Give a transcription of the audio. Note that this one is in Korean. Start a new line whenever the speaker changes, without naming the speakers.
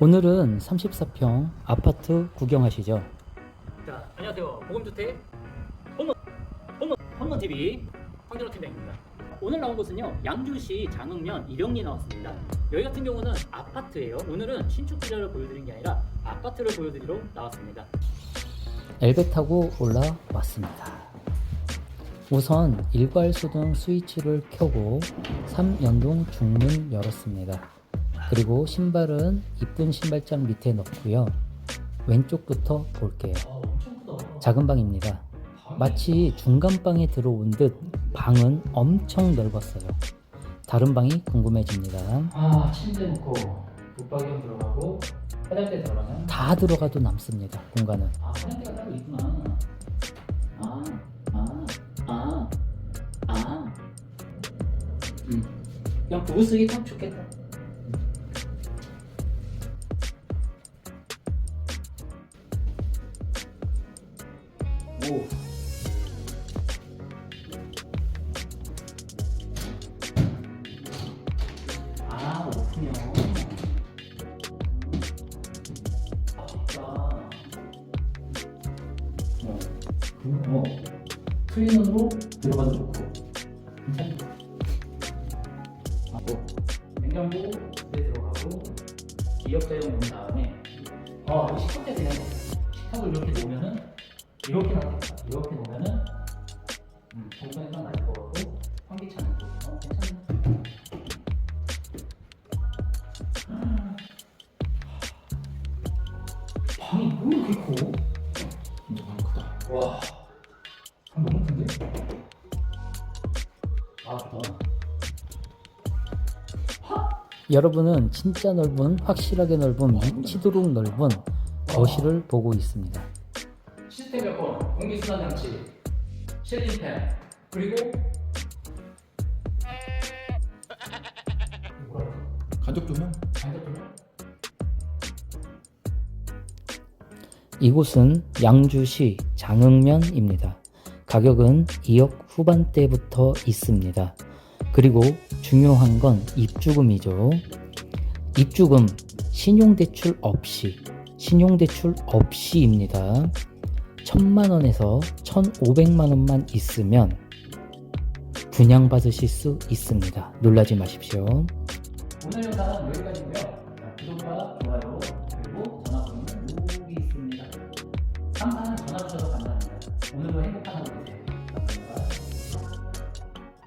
오늘은 34평 아파트 구경하시죠.
자, 안녕하세요. 보금주택 홈런 홈런 홈런 TV 황진호 팀장입니다. 오늘 나온 곳은요 양주시 장흥면 일영리 나왔습니다. 여기 같은 경우는 아파트예요. 오늘은 신축 기자를 보여드리는 게 아니라 아파트를 보여드리러 나왔습니다.
엘베 타고 올라왔습니다. 우선 일괄소등 스위치를 켜고 3연동 중문 열었습니다. 그리고 신발은 이쁜 신발장 밑에 넣고요. 왼쪽부터 볼게요.
크다.
작은 방입니다.
마치
중간 방에 들어온 듯
방은
엄청 넓었어요. 다른 방이 궁금해집니다.
아, 침대 놓고 붙박이형 들어가고 화장대 들어가면 다
들어가도 남습니다. 공간은.
아, 화장대가 따로 있구나. 아, 아, 아, 아. 음, 그냥 부부 쓰기 참 좋겠다. 오. 아, 오픈이요. 아. 어, 그, 어, 트윈으로 들어가도 좋고. 괜찮네. 아, 뭐, 냉장고 에 들어가고, 기역자용 놓은 다음에, 어, 식탁대 되네. 식탁을 이렇게 놓으면은, 이렇게 나겠다. 이렇게 놓으면은, 음, 공간이 딱 나을 것 같고, 있고, 어, 괜찮네. 방이 왜 이렇게 커? 방 크다. 와, 방 너무 큰데? 아, 좋다.
여러분은 진짜 넓은, 확실하게 넓은, 미치도록 넓은
거실을
보고 있습니다.
시스템 에어컨, 공기순환 장치, 실린팬, 그리고? 가족 조명? 반대편이요?
이곳은 양주시 장흥면입니다. 가격은 2억 후반대부터 있습니다. 그리고 중요한 건 입주금이죠. 입주금 신용대출 없이 신용대출 없이입니다. 1000만원에서 1500만원만 있으면 분양받으실 수 있습니다. 놀라지 마십시오.
오늘 영상은 여기까지고요. 구독과 좋아요 그리고 전화 번호 여기 있습니다. 항상 전화 주셔서 감사합니다. 오늘도 행복한 하루